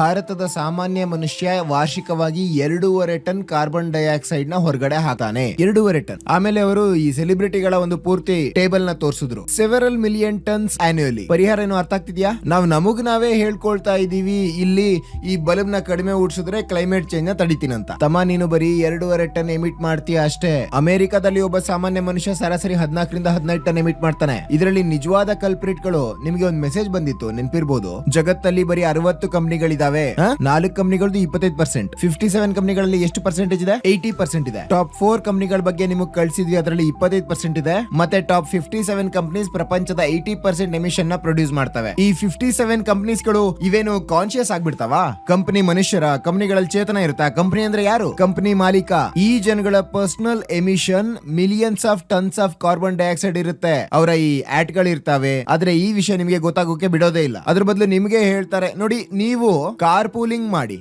ಭಾರತದ ಸಾಮಾನ್ಯ ಮನುಷ್ಯ ವಾರ್ಷಿಕವಾಗಿ ಎರಡೂವರೆ ಟನ್ ಕಾರ್ಬನ್ ಡೈಆಕ್ಸೈಡ್ನ ಹೊರಗಡೆ ಹಾಕ್ತಾನೆ. ಎರಡೂವರೆ ಟನ್. ಆಮೇಲೆ ಅವರು ಈ ಸೆಲೆಬ್ರಿಟಿಗಳ ಒಂದು ಪೂರ್ತಿ ಟೇಬಲ್ನ ತೋರಿಸಿದ್ರು. ಸೆವೆರಲ್ ಮಿಲಿಯನ್ ಟನ್ಸ್ ಆನ್ಯುಯಲಿ ಪರಿಹಾರ ಏನು ಅರ್ಥ ಆಗ್ತಿದ್ಯಾ? ನಾವು ನಮಗ್ ನಾವೇ ಹೇಳ್ಕೊಳ್ತಾ ಇದೀವಿ. ಇಲ್ಲಿ ಈ ಬಲ್ಬ್ನ ಕಡಿಮೆ ಉಡ್ಸಿದ್ರೆ ಕ್ಲೈಮೇಟ್ ಚೇಂಜ್ನ ತಡಿತೀನಂತ. ತಮ್ಮ ನೀನು ಬರೀ ಎರಡೂವರೆ ಟನ್ ಎಮಿಟ್ ಮಾಡ್ತೀಯ ಅಷ್ಟೇ. ಅಮೆರಿಕದಲ್ಲಿ ಒಬ್ಬ ಸಾಮಾನ್ಯ ಮನುಷ್ಯ ಸರಾಸರಿ ಹದಿನಾಲ್ಕರಿಂದ ಹದಿನೈದು ಟನ್ ಎಮಿಟ್ ಮಾಡ್ತಾನೆ. ಇದರಲ್ಲಿ ನಿಜವಾದ ಕಲ್ಪ್ರಿಟ್ಗಳು? ನಿಮಗೆ ಒಂದು ಮೆಸೇಜ್ ಬಂದಿತ್ತು. ನೆನ್ಪಿರ್ಬೋದು? ಜಗತ್ತಲ್ಲಿ ಬರೀ ಅರವತ್ತು ಕಂಪ್ನಿಗಳಿದಾವೆ ನಾಲ್ಕು ಕಂಪನಿಗಳು ಇಪ್ಪತ್ತೈದು ಪರ್ಸೆಂಟ್ ಫಿಫ್ಟಿ ಸೆವೆನ್ ಕಂಪನಿಗಳಲ್ಲಿ ಎಷ್ಟು ಪರ್ಸೆಂಟೇಜ್ ಇದೆ? ಏಯ್ಟಿ ಪರ್ಸೆಂಟ್ ಇದೆ. ಟಾಪ್ ಫೋರ್ ಕಂಪನಿಗಳ ಬಗ್ಗೆ ನಿಮಗೆ ಕಳಿಸಿದ್ವಿ ಅದರಲ್ಲಿ ಇಪ್ಪತ್ತೈದು ಪರ್ಸೆಂಟ್ ಇದೆ. ಮತ್ತೆ ಟಾಪ್ ಫಿಫ್ಟಿ ಸೆವೆನ್ ಕಂಪನೀಸ್ ಪ್ರಪಂಚದ ಏಯ್ಟಿ ಪರ್ಸೆಂಟ್ ಎಮಿಷನ್ನ ಪ್ರೊಡ್ಯೂಸ್ ಮಾಡ್ತವೆ. ಈ ಫಿಫ್ಟಿ ಸೆವೆನ್ ಕಂಪನೀಸ್ಗಳು ಇವೇನು ಕಾನ್ಶಿಯಸ್ ಆಗ್ಬಿಡ್ತಾವ? ಕಂಪನಿ ಮನುಷ್ಯರ ಕಂಪನಿಗಳಲ್ಲಿ ಚೇತನ ಇರುತ್ತಾ? ಕಂಪನಿ ಅಂದ್ರೆ ಯಾರು? ಕಂಪನಿ ಮಾಲೀಕ. ಈ ಜನಗಳ personal emission millions of tons of carbon dioxide ಇರುತ್ತೆ. ಅವರ ಈ ಆಟ್ಗಳು ಇರ್ತಾವೆ. ಆದ್ರೆ ಈ ವಿಷಯ ನಿಮಗೆ ಗೊತ್ತಾಗೋಕೆ ಬಿಡೋದೇ ಇಲ್ಲ. ಅದ್ರ ಬದಲು ನಿಮಗೆ ಹೇಳ್ತಾರೆ ನೋಡಿ ನೀವು ಕಾರ್ ಪೂಲಿಂಗ್ ಮಾಡಿ.